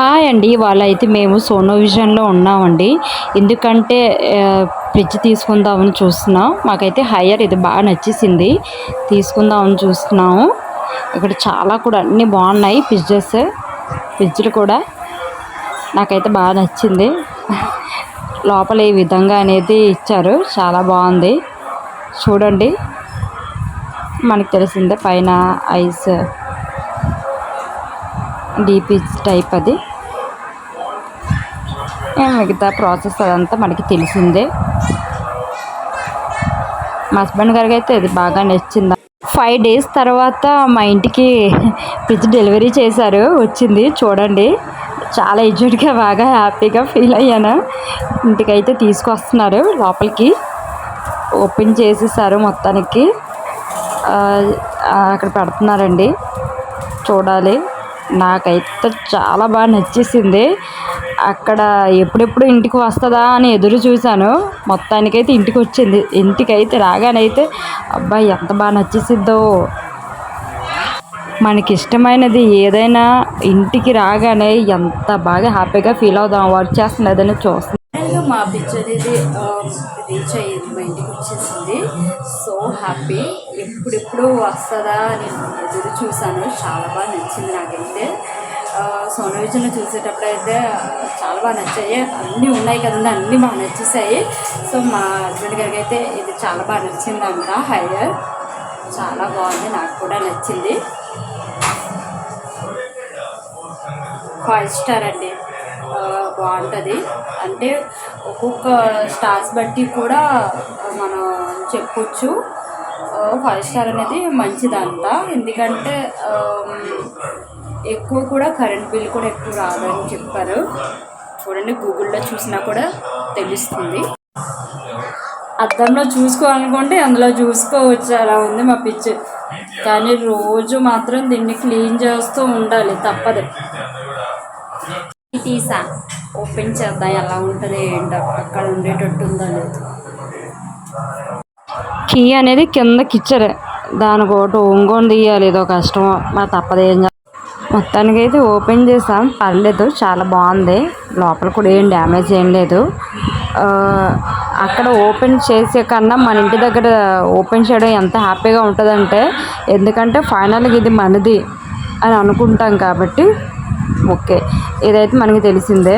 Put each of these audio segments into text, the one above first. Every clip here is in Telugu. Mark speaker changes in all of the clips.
Speaker 1: హాయ్ అండి. వాళ్ళైతే మేము సోనో విజన్లో ఉన్నామండి. ఎందుకంటే ఫ్రిడ్జ్ తీసుకుందామని చూస్తున్నాం. మాకైతే హయ్యర్ ఇది బాగా నచ్చేసింది. తీసుకుందామని చూస్తున్నాము. ఇక్కడ చాలా కూడా అన్నీ బాగున్నాయి ఫ్రిడ్జెస్. ఫ్రిడ్జ్లు కూడా నాకైతే బాగా నచ్చింది. లోపల ఈ విధంగా అనేది ఇచ్చారు. చాలా బాగుంది. చూడండి. మనకు తెలిసిందే పైన ఐస్ డీపీ టైప్ అది. మిగతా ప్రాసెస్ అదంతా మనకి తెలిసిందే. మా హస్బెండ్ గారికి అయితే ఇది బాగా నచ్చింది. ఫైవ్ డేస్ తర్వాత మా ఇంటికి ఫ్రిడ్జ్ డెలివరీ చేశారు. వచ్చింది. చూడండి. చాలా ఎడ్జెడ్గా బాగా హ్యాపీగా ఫీల్ అయ్యాను. ఇంటికైతే తీసుకొస్తున్నారు లోపలికి. ఓపెన్ చేసేసారు మొత్తానికి. అక్కడ పెడుతున్నారండి. చూడాలి. నాకైతే చాలా బాగా నచ్చేసింది. అక్కడ ఎప్పుడెప్పుడు ఇంటికి వస్తుందా అని ఎదురు చూశాను. మొత్తానికైతే ఇంటికి వచ్చింది. ఇంటికైతే రాగానైతే అబ్బాయి ఎంత బాగా నచ్చేసిద్దో. మనకి ఇష్టమైనది ఏదైనా ఇంటికి రాగానే ఎంత బాగా హ్యాపీగా ఫీల్ అవుదాం వర్క్ చేస్తున్నదని చూస్తున్నాం.
Speaker 2: ఫైనల్గా మా బిచ్ అనేది రీచ్ అయ్యింది మా ఇంటికి వచ్చేసింది. So happy. ఎప్పుడెప్పుడు వస్తుందా అని ఎదురు చూశాను. చాలా బాగా నచ్చింది నాకైతే. సోన విజన్లో చూసేటప్పుడు అయితే చాలా బాగా నచ్చాయి. అన్నీ ఉన్నాయి కదండి అన్నీ బాగా నచ్చేసాయి. సో మా హస్బెండ్ గారికి అయితే ఇది చాలా బాగా నచ్చింది అంట హైయర్. చాలా బాగుంది నాకు కూడా నచ్చింది. ఫైవ్ స్టార్ అండి. బాగుంటుంది. అంటే ఒక్కొక్క స్టార్స్ బట్టి కూడా మనం చెప్పొచ్చు. ఫైవ్ స్టార్ అనేది మంచిదంట. ఎందుకంటే ఎక్కువ కూడా కరెంట్ బిల్ కూడా ఎక్కువ రాదని చెప్పారు. చూడండి గూగుల్లో చూసినా కూడా తెలుస్తుంది. అద్దంలో చూసుకోవాలనుకుంటే అందులో చూసుకోవచ్చు అలా ఉంది మా పిచ్ కానీ రోజు మాత్రం దీన్ని క్లీన్ చేస్తూ ఉండాలి తప్పదు. తీసా ఓపెన్ చేద్దాం ఎలా ఉంటుంది ఏంటో అక్కడ ఉండేటట్టు ఉందో లేదు?
Speaker 1: కీ అనేది కిందకి ఇచ్చారు దానికి ఒకటి ఒంగోని తీయాలి ఏదో కష్టం మా తప్పదు మొత్తానికి అయితే ఓపెన్ చేసాం. పర్లేదు చాలా బాగుంది. లోపల కూడా ఏం డ్యామేజ్ ఏం లేదు. అక్కడ ఓపెన్ చేసే కన్నా మన ఇంటి దగ్గర ఓపెన్ చేయడం ఎంత హ్యాపీగా ఉంటుందంటే ఎందుకంటే ఫైనల్గా ఇది మనది అని అనుకుంటాం కాబట్టి ఓకే. ఇదైతే మనకి తెలిసిందే.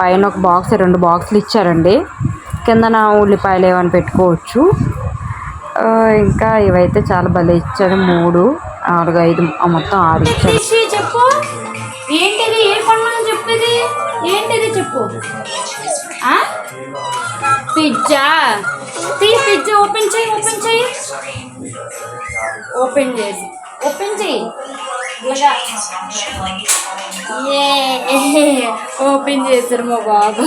Speaker 1: పైన ఒక బాక్స్ రెండు బాక్సులు ఇచ్చారండి. కిందన ఉల్లిపాయలు ఏమైనా పెట్టుకోవచ్చు. ఇంకా ఇవైతే చాలా భలే ఇచ్చారు మూడు. నాలుగు ఐదు మొత్తం ఆరు
Speaker 2: చెప్పు? ఏంటిది? ఏ కొన్నాను చెప్పేది? ఏంటిది చెప్పు? పిజ్జా. తీ పిజ్జా ఓపెన్ చేయి ఓపెన్ చేయి. ఓపెన్ చేసి ఓపెన్ చేయి. ఓపెన్ చేశారు మా బాబు.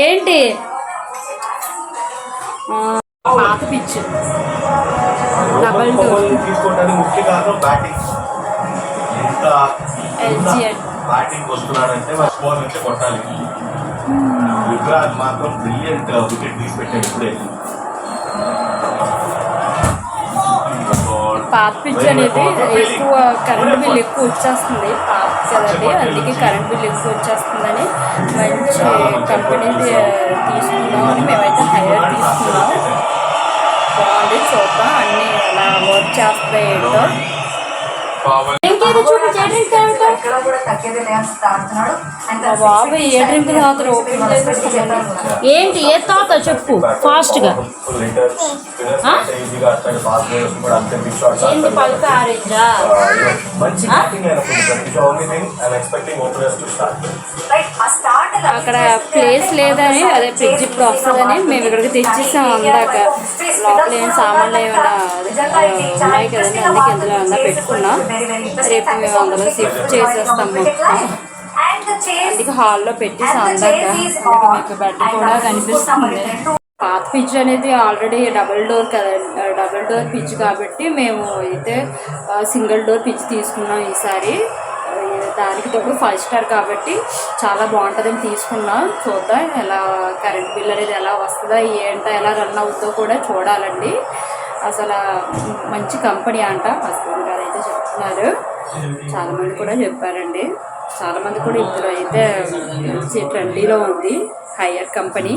Speaker 2: ఏంటి? పాత పిచ్చు డబల్ డోర్.
Speaker 3: తీసుకోవడానికి ముఖ్య కారణం బ్యాటింగ్
Speaker 2: అండి
Speaker 3: బ్యాటింగ్ వస్తున్నాడంటే స్కోర్ నుంచి కొట్టాలి. మాత్రం బ్రిలియంట్ వికెట్ ఇప్పుడే.
Speaker 2: పాత పిచ్ అనేది ఎక్కువ కరెంట్ బిల్ ఎక్కువ వచ్చేస్తుంది. పాత కదండి అందుకే కరెంట్ బిల్ ఎక్కువ వచ్చేస్తుందని మంచి కంపెనీ మా బాబు ఏ డ్రింక్ తాగుతారు ఓపెన్ చేసేస్తాను ఏంటి ఏ తాగుతావు చెప్పు
Speaker 3: ఫాస్ట్
Speaker 2: ఆరెంజా
Speaker 3: మంచి
Speaker 2: అక్కడ ప్లేస్ లేదని అదే ఫ్రిడ్జ్ ఇప్పుడు వస్తుందని మేము ఇక్కడికి తెచ్చేసాం అందాక. లోపల ఏం సామాన్లు ఏమైనా ఉన్నాయి కదండి అందుకే ఇందులో అన్న పెట్టుకున్నాం. రేపు మేము అందులో షిఫ్ట్ చేసేస్తాం మొత్తం. అందుకే హాల్లో పెట్టేసాం అందాక. మీకు బెడ్ కూడా కనిపిస్తుంది. పాత పిచ్ అనేది ఆల్రెడీ డబుల్ డోర్ కదా డబుల్ డోర్ పిచ్ కాబట్టి మేము అయితే సింగిల్ డోర్ పిచ్ తీసుకున్నాం ఈసారి. దానికి తోడు ఫైవ్ స్టార్ కాబట్టి చాలా బాగుంటుందని తీసుకున్నా. చూద్దాం ఎలా కరెంట్ బిల్ అనేది ఎలా వస్తుందా ఏంటో ఎలా రన్ అవుతుందో కూడా చూడాలండి. అసలు మంచి కంపెనీ అంట హస్బెండ్ గారు అయితే చెప్తున్నారు. చాలామంది కూడా చెప్పారండి. చాలామంది కూడా ఇందులో అయితే మంచి ట్రెండీలో ఉంది. Higher company